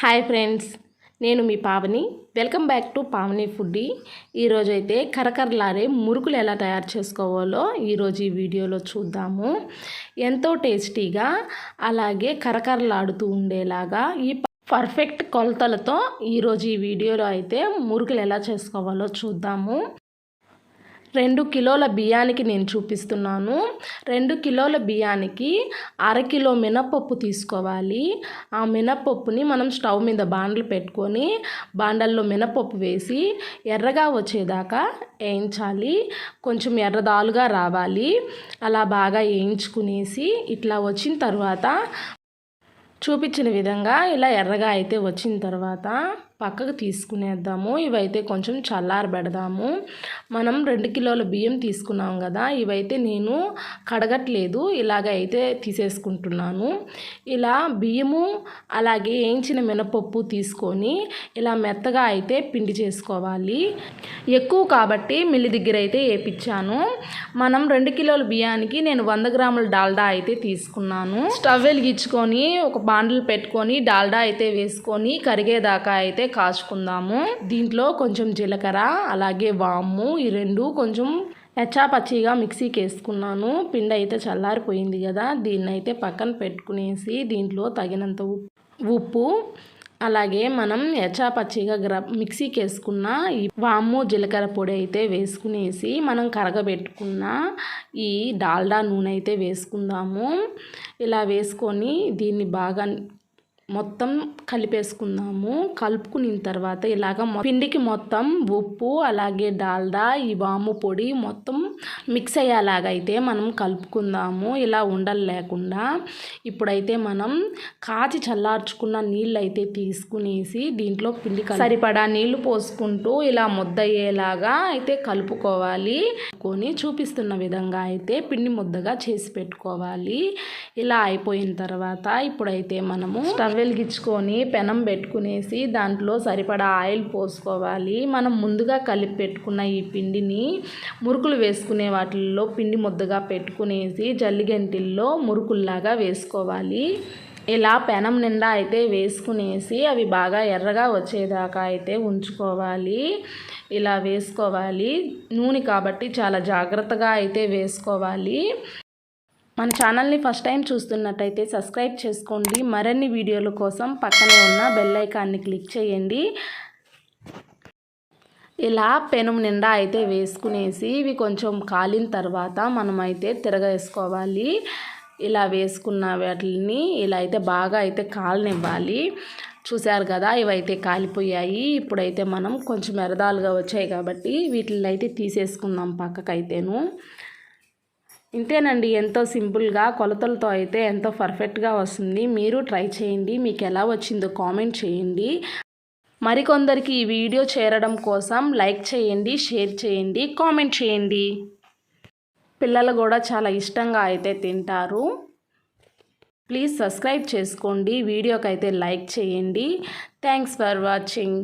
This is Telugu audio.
హాయ్ ఫ్రెండ్స్ నేను మీ Pavani. Welcome back to Pavani foodie. ఈరోజైతే కరకరలారే కరకరలాడే మురుకులు ఎలా తయారు చేసుకోవాలో ఈరోజు ఈ వీడియోలో చూద్దాము. ఎంతో టేస్టీగా అలాగే కరకరలాడుతూ ఉండేలాగా ఈ పర్ఫెక్ట్ కొలతలతో ఈరోజు ఈ వీడియోలో అయితే మురుకులు ఎలా చేసుకోవాలో చూద్దాము. రెండు కిలోల బియ్యానికి నేను చూపిస్తున్నాను. రెండు కిలోల బియ్యానికి అరకిలో మినపప్పు తీసుకోవాలి. ఆ మినపప్పుని మనం స్టవ్ మీద బాండలు పెట్టుకొని బాండల్లో మినపప్పు వేసి ఎర్రగా వచ్చేదాకా వేయించాలి. కొంచెం ఎర్రదాలుగా రావాలి. అలా బాగా వేయించుకునేసి ఇట్లా వచ్చిన తర్వాత చూపించిన విధంగా ఇలా ఎర్రగా అయితే వచ్చిన తర్వాత పక్కకు తీసుకునేద్దాము. ఇవైతే కొంచెం చల్లారబెడదాము మనం రెండు కిలోల బియ్యం తీసుకున్నాం కదా ఇవైతే నేను కడగట్లేదు. ఇలాగ అయితే తీసేసుకుంటున్నాను. ఇలా బియ్యము అలాగే వేయించిన మినపప్పు తీసుకొని ఇలా మెత్తగా అయితే పిండి చేసుకోవాలి. ఎక్కువ కాబట్టి మిల్లి దగ్గర అయితే వేపించాను మనం రెండు కిలోల బియ్యానికి నేను వంద గ్రాముల డాల్డా అయితే తీసుకున్నాను. స్టవ్ వెలిగించుకొని ఒక బాండలు పెట్టుకొని డాల్డా అయితే వేసుకొని కరిగేదాకా అయితే కాచుకుందాము. దీంట్లో కొంచెం జీలకర్ర అలాగే వాము ఈ రెండు కొంచెం ఎచ్చాపచ్చిగా మిక్సీకి వేసుకున్నాను. పిండి అయితే చల్లారిపోయింది కదా దీన్ని అయితే పక్కన పెట్టుకునేసి దీంట్లో తగినంత ఉప్పు అలాగే మనం ఎచ్చాపచ్చిగా గ్ర మిక్సీకి వేసుకున్న ఈ వాము జీలకర్ర పొడి అయితే వేసుకునేసి మనం కరగబెట్టుకున్న ఈ డాల్డా నూనె అయితే వేసుకుందాము. ఇలా వేసుకొని దీన్ని బాగా మొత్తం కలిపేసుకుందాము. కలుపుకున్న తర్వాత ఇలాగ పిండికి మొత్తం ఉప్పు అలాగే డాల్డా ఈ వాము పొడి మొత్తం మిక్స్ అయ్యేలాగైతే మనం కలుపుకుందాము. ఇలా ఉండలు లేకుండా. ఇప్పుడైతే మనం కాచి చల్లార్చుకున్న నీళ్ళు అయితే తీసుకునేసి దీంట్లో పిండి సరిపడా నీళ్ళు పోసుకుంటూ ఇలా ముద్దయ్యేలాగా అయితే కలుపుకోవాలి. కొని చూపిస్తున్న విధంగా అయితే పిండి ముద్దగా చేసి పెట్టుకోవాలి. ఇలా అయిపోయిన తర్వాత ఇప్పుడైతే మనము స్టవ్ వెలిగించుకొని పెనం పెట్టుకునేసి దాంట్లో సరిపడా ఆయిల్ పోసుకోవాలి. మనం ముందుగా కలిపి పెట్టుకున్న ఈ పిండిని మురుకులు వేసుకునే వాటిల్లో పిండి ముద్దగా పెట్టుకునేసి జల్లిగంటిల్లో మురుకుల్లాగా వేసుకోవాలి. ఇలా పెనం నిండా అయితే వేసుకునేసి అవి బాగా ఎర్రగా వచ్చేదాకా అయితే ఉంచుకోవాలి. ఇలా వేసుకోవాలి. నూనె కాబట్టి చాలా జాగ్రత్తగా అయితే వేసుకోవాలి. మన ఛానల్ని ఫస్ట్ టైం చూస్తున్నట్టయితే సబ్స్క్రైబ్ చేసుకోండి. మరిన్ని వీడియోల కోసం పక్కనే ఉన్న బెల్ ఐకాన్ని క్లిక్ చేయండి. ఇలా పెనుము నిండా అయితే వేసుకునేసి ఇవి కొంచెం కాలిన తర్వాత మనమైతే తిరగేసుకోవాలి. ఇలా వేసుకున్న వాటిని ఇలా అయితే బాగా అయితే కాలనివ్వాలి. చూశారు కదా ఇవైతే కాలిపోయాయి. ఇప్పుడైతే మనం కొంచెం ఎరదాలుగా వచ్చాయి కాబట్టి వీటిని అయితే తీసేసుకుందాం పక్కకైతేను. ఇంతేనండి ఎంతో సింపుల్గా కొలతలతో అయితే ఎంతో పర్ఫెక్ట్గా వస్తుంది. మీరు ట్రై చేయండి మీకు ఎలా వచ్చిందో కామెంట్ చేయండి. మరికొందరికి ఈ వీడియో చేరడం కోసం లైక్ చేయండి షేర్ చేయండి కామెంట్ చేయండి. పిల్లలు కూడా చాలా ఇష్టంగా అయితే తింటారు. ప్లీజ్ సబ్స్క్రైబ్ చేసుకోండి వీడియోకి అయితే లైక్ చేయండి. Thanks for watching.